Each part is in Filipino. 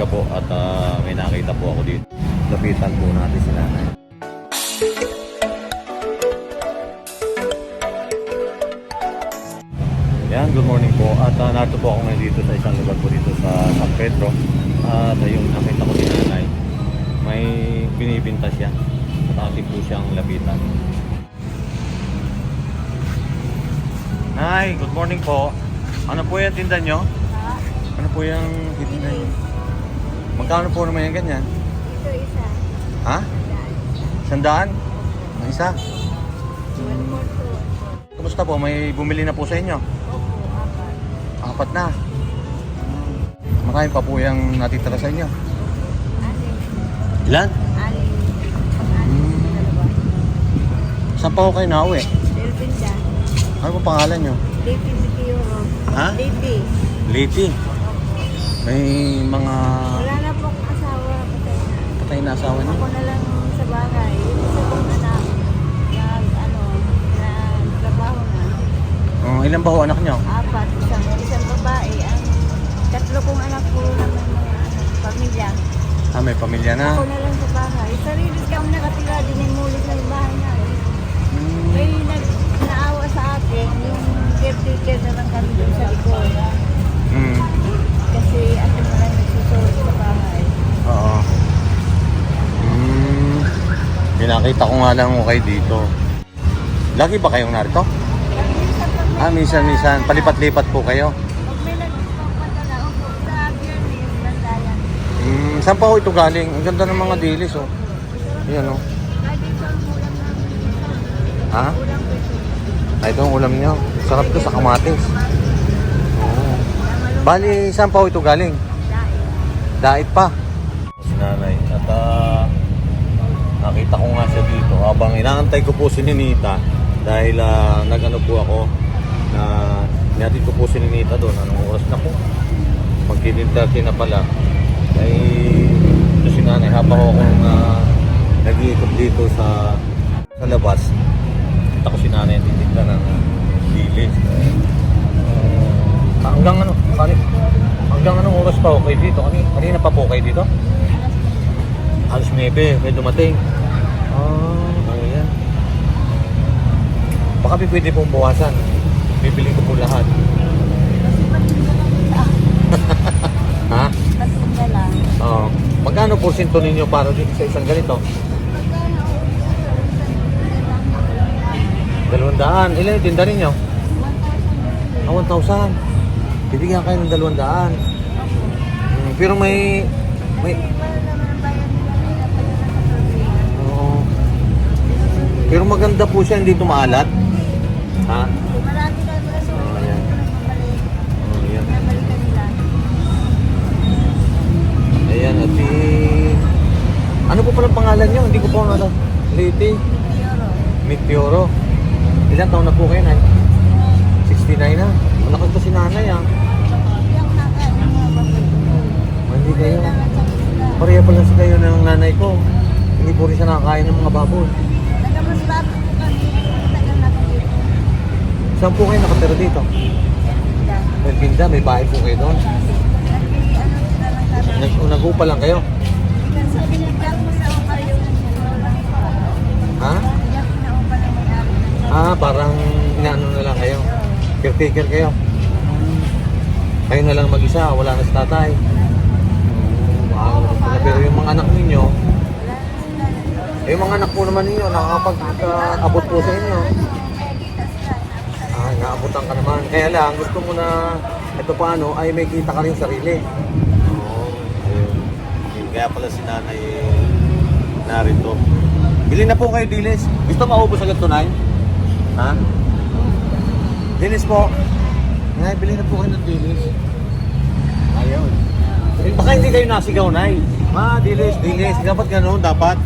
umaga po at ah, may nakita po ako dito. Lapitan po natin si nanay. Yan, good morning po. At uh, narito po ako ngayon dito sa isang lugar po dito sa San Pedro. At uh, yung nakita ko si nanay, may binibinta siya. At ating po siyang lapitan. Nay, good morning po. Ano po yung tinda nyo? Ano po yung tinda nyo? Magkano po naman yung ganyan? Ito isa. Ha? Sandaan? Ang isa? To. Kumusta po? May bumili na po sa inyo? Opo, apat. Apat na. Marami pa po yung natitira sa inyo. Ilan? Anin. Anin. Dalawa. Saan pa ko kayo nauwi? Delvinda. Ano po pangalan nyo? DP Euro. Ha? DP. Liti. May mga Wala na pong asawa. Patay na. patay na asawa niyo? Ako na lang sa bahay. Isa kong anak. Nag, ano, nagtrabaho na. Oh, ilan ba ho anak nyo? Apat. Isang, isang babae. Ang tatlo kong anak ko naman mga ano, pamilya. Ah, may pamilya na. Ako na lang sa bahay. Sarili kami nakatira. Dinimulit na yung bahay namin. Hmm. May nag naawa sa akin yung caretaker na lang kami doon sa likod. Hmm. Kasi ako na lang nagsusulot sa bahay. Oo. Hmm. Pinakita ko nga lang kayo dito. Lagi ba kayong narito? Ah, minsan-minsan. Palipat-lipat po kayo. Hmm. Saan pa ho ito galing? Ang ganda ng mga dilis, oh. Ayan, oh. Ha? Ko ito. Ang ulam nyo. Sarap to sa kamatis. Oo. Bali, saan pa ho ito galing? Dait pa. Si. At ah, nakita ko nga siya dito habang inaantay ko po si Ninita dahil ah, nag-ano po ako na nihatid ko po si Ninita doon. Anong oras na po? Magkidinterty na pala. Ay, ito si nanay. Habang ako uh, nag-iikot dito sa sa labas, kita ko si nanay titignan ng dilis. Ah, hanggang ano? Kani, hanggang anong oras pa okay dito? Kani, kanina pa po kayo dito? Alas 9, may dumating. Ah, ayan. Baka pwede pong buwasan. Bibili ko po lahat. Ha? Patinda lang. Oo. magkano porsyento ninyo para dito sa isang ganito? Dalawang daan. Ilan yung tinda ninyo? 1,000. Ah, 1,000. Bibigyan kayo ng dalawang daan. Hmm, pero may... may Oo. Pero maganda po siya, hindi tumaalat. Ha? Marami na mga Oh, sobrang yan. Oh, yan. Nabalikan nila. Ayan, at. Ano po pala pangalan niyo? Hindi ko po alam. Lady Euro. Meteoro. Ilan taon na po kayo, Nay? 69 na. Malaki pa si nanay, ah. Baboy. Hindi kayo. Sa. Pareha pala sa kayo ng nanay ko. Hindi po rin siya nakakain ng mga baboy. Nagamasbate po kami. Tagal na kami dito. Saan po kayo nakatira dito? Pinda. Melvinda, may bahay po kayo doon. Nag- Nag-upa lang kayo? Sabi niya, "Diyan mo sa upa yung walang ipa." Ha? Ah, parang inaano na lang kayo. Caretaker kayo. Kayo na lang mag-isa, wala na si tatay. Wow, pero yung mga anak ninyo, eh, yung mga anak po naman ninyo, nakakapag-abot po sa inyo. Naabutan ka naman. Kaya lang, gusto mo na, ito paano, ay may kita ka rin sarili. Oo, ayun. Kaya pala si nanay narito. Bili na po kayo, Dilis. Gusto maubos agad tunay? Ha? Dilis po. Nay, bili na po kayo ng Dilis. Ayaw. Eh, baka hindi kayo nasigaw, Nay. Ah, Dilis, Dilis. Dapat gano'n, dapat.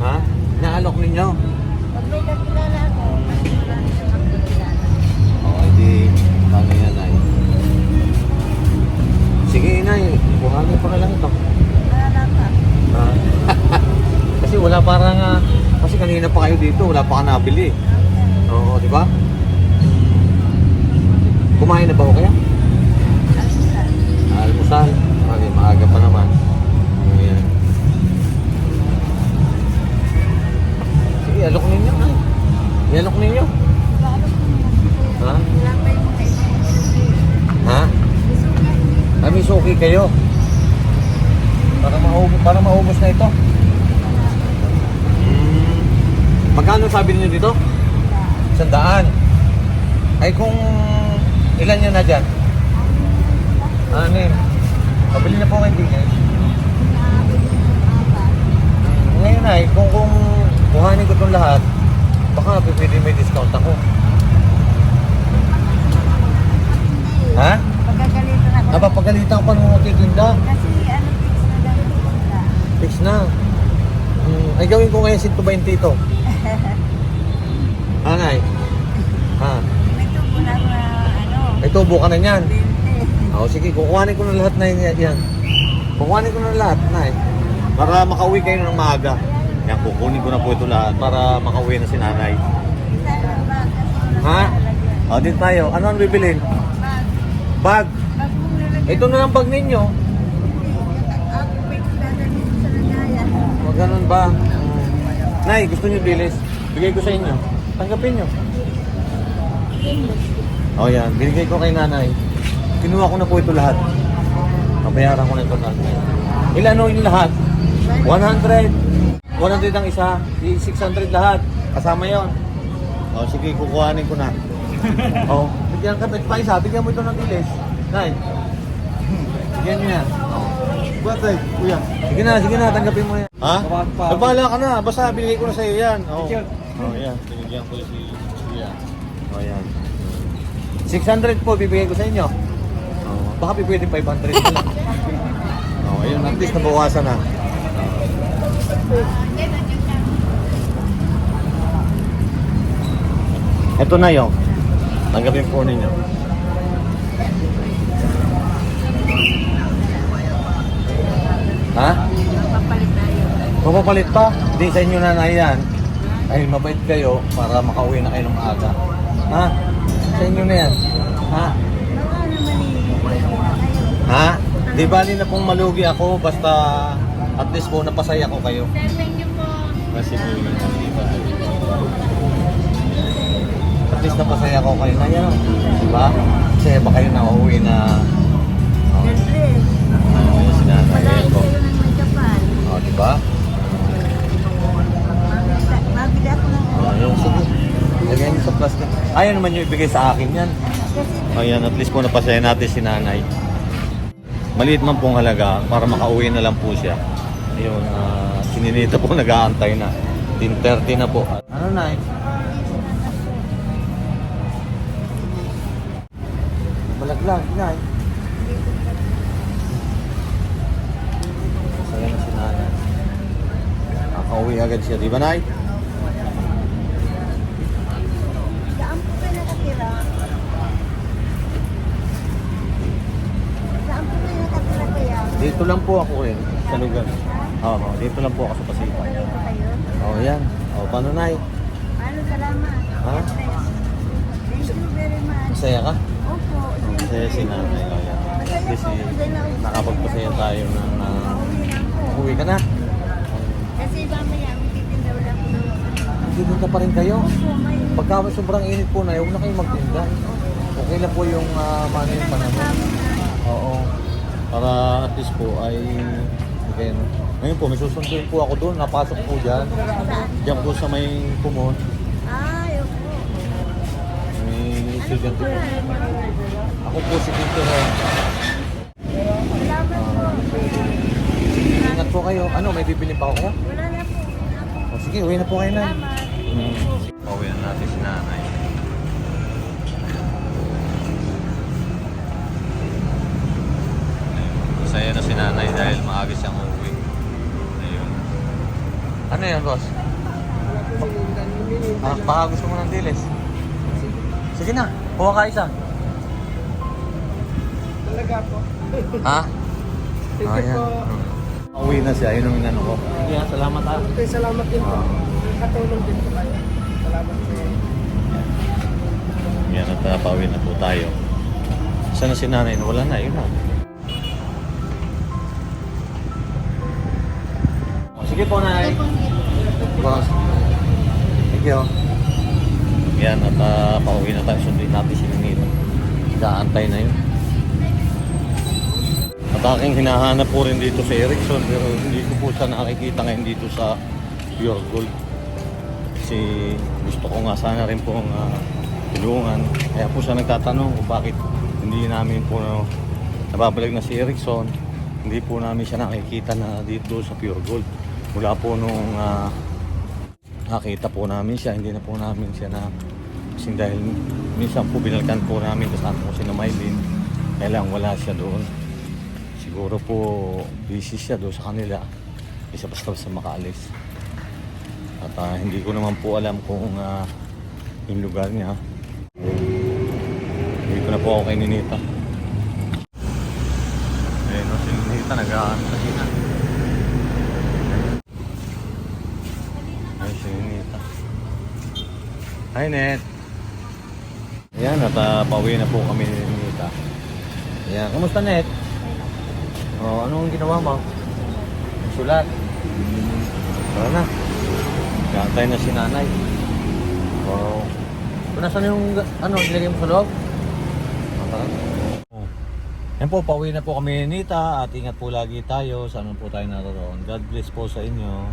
Ha? Naalok ninyo. Kayo dito, wala pa ka nabili. Oo, di ba? Kumain na ba ako kaya? Almusal. Almusal. Kasi maaga pa naman. Ayan. Sige, alok ninyo. Ay. Ialok ninyo. Ha? Ha? Ah, may suki kayo. Para maubos, para maubos na ito. Hmm. Niyo dito? Sandaan. Ay kung ilan yun na dyan? Anim. Pabili na po kayo din eh. Ngayon ay, kung kung kuhanin ko itong lahat, baka pwede may discount ako. Ha? Pagkagalitan ako. Napapagalitan pa nung nagtitinda. Kasi ano, fix na daw yung. Fix na. Hmm. Ay gawin ko ngayon 120 ito. Anay. Ha? May tubo na na ano, May tubo ka na niyan. 20. Oo, sige, kukuhanin ko na lahat na yan. Kukuhanin ko na lahat, Nay. Para makauwi kayo ng maaga. Yan, kukunin ko na po ito lahat para makauwi na si nanay. Ha? O, din tayo. Ano ang bibilin? Bag. Ito na lang bag ninyo. O, ganun ba? Nay, gusto niyo bilis? Bigay ko sa inyo. Tanggapin niyo. O, yan. Binigay ko kay nanay. Kinuha ko na po ito lahat. Pabayaran ko na ito lahat. Ilan o yung lahat? 100. 100 ang isa. 600 lahat. Kasama yon. O, sige, kukuhanin ko na. o, bigyan ka pa isa. Bigyan mo ito ng bilis. Nay. Bigyan niyo yan. Batay, kuya. Sige na, sige na, tanggapin mo yan. Ha? Ay, bahala ka na. Basta binigay ko na sa'yo yan. Oo. Oh, yan. Binigyan ko si kuya. O, yan. 600 po bibigay ko sa inyo. Oh, baka pwede 500 na lang. Oh, ayun, at least nabawasan na. Ito na yung. Tanggapin po ninyo. Ha? Papalit tayo. Mapapalit pa? Hindi sa inyo na na yan. Ay, mabait kayo para makauwi na kayo ng maaga. Ha? Sa inyo na yan. Ha? Baka. Ha? Di bali na pong malugi ako basta at least po napasaya ko kayo. Sir, thank you po. Kasi po At least napasaya ko kayo na yan. Di ba? Kasi ba kayo na uuwi na oh, oh, sinanay malayo ko. Oh, di ba? Mabida ako ng Oh, yun, sige. Lagyan niyo sa plastic. Ayaw naman niyo ibigay sa akin yan. Kasi Ayan, at least po napasaya natin si nanay. Maliit man pong halaga para makauwi na lang po siya. Ayun, uh, sininita po nag-aantay na. 10.30 na po. Ano na eh? Balaglag, nay. Masaya na si nanay. Nakauwi agad siya, di ba nay? saan po kayo nakatira? Saan po kayo nakatira kaya? Dito lang po ako eh, sa lugar. Oo, dito lang po ako sa. Dito kayo? Oh, yan. Oh, paano nay? Ano, salamat. Ha? Thank you very much. Masaya ka? Opo. Masaya si nanay. Oh, yan. Kasi na ako. nakapagpasaya tayo uh, na ako. uwi ka na. Kasi mamaya, magtitinda ako ng... Magtitinda pa rin kayo. Pagka sobrang init po na, huwag na kayo magtinda. Okay lang po yung uh, paano yung panahon. Oo. Para at least po ay okay, no? Ngayon po, may susunduin po ako doon. Napasok po dyan. Diyan po sa may kumon. Ay, opo. May Ano po estudyante po? Ako po si Quinto Ron. Salamat po. Ingat po kayo. Ano, may bibili pa ako? Wala na po. Wala po. O sige, uwi na po kayo na. Salamat. Hmm. Pauwi na natin si nanay. Ano yan, boss? Ah, baka gusto mo ng dilis. Sige na, kuha ka isa. Talaga po. Ha? Sige oh, yan. po. Uwi na siya, yun ang inano ko. Yeah, salamat ah. Okay, salamat din po. Ah. Katulong din po kayo. Salamat po. Yan at ah, napauwi na po tayo. Sana si nanay, wala na, yun na. Sige po, nanay. Boss. Thank you. Yan, at uh, pauwi na tayo. Sundin natin si Nino. Kaantay na yun. At aking hinahanap po rin dito sa Ericsson pero hindi ko po siya nakikita ngayon dito sa Pure Gold. Kasi gusto ko nga sana rin po uh, tulungan. Kaya po siya nagtatanong kung bakit hindi namin po no, nababalik na si Ericsson. Hindi po namin siya nakikita na dito sa Pure Gold. Mula po nung ah, nakita po namin siya, hindi na po namin siya na kasi dahil minsan po binalkan po namin kasama po si Maylin kaya lang wala siya doon. Siguro po busy siya doon sa kanila. Isa basta sa makaalis. At ah, hindi ko naman po alam kung ah, yung lugar niya. Dito na po ako kay Ninita ayun no, si Ninita nag-aantay na ay si Ninita Hi Net Ayan at ah, pauwi na po kami ni Ninita Ayan, kamusta Net? Oh, anong ginawa mo? Sulat. Tara na. Kantay na si nanay. Wow. Kung nasaan yung, ano, nilagay mo sa loob? Tara. Yan po, pauwi na po kami ni Nita at ingat po lagi tayo. Saan po tayo naroon. God bless po sa inyo.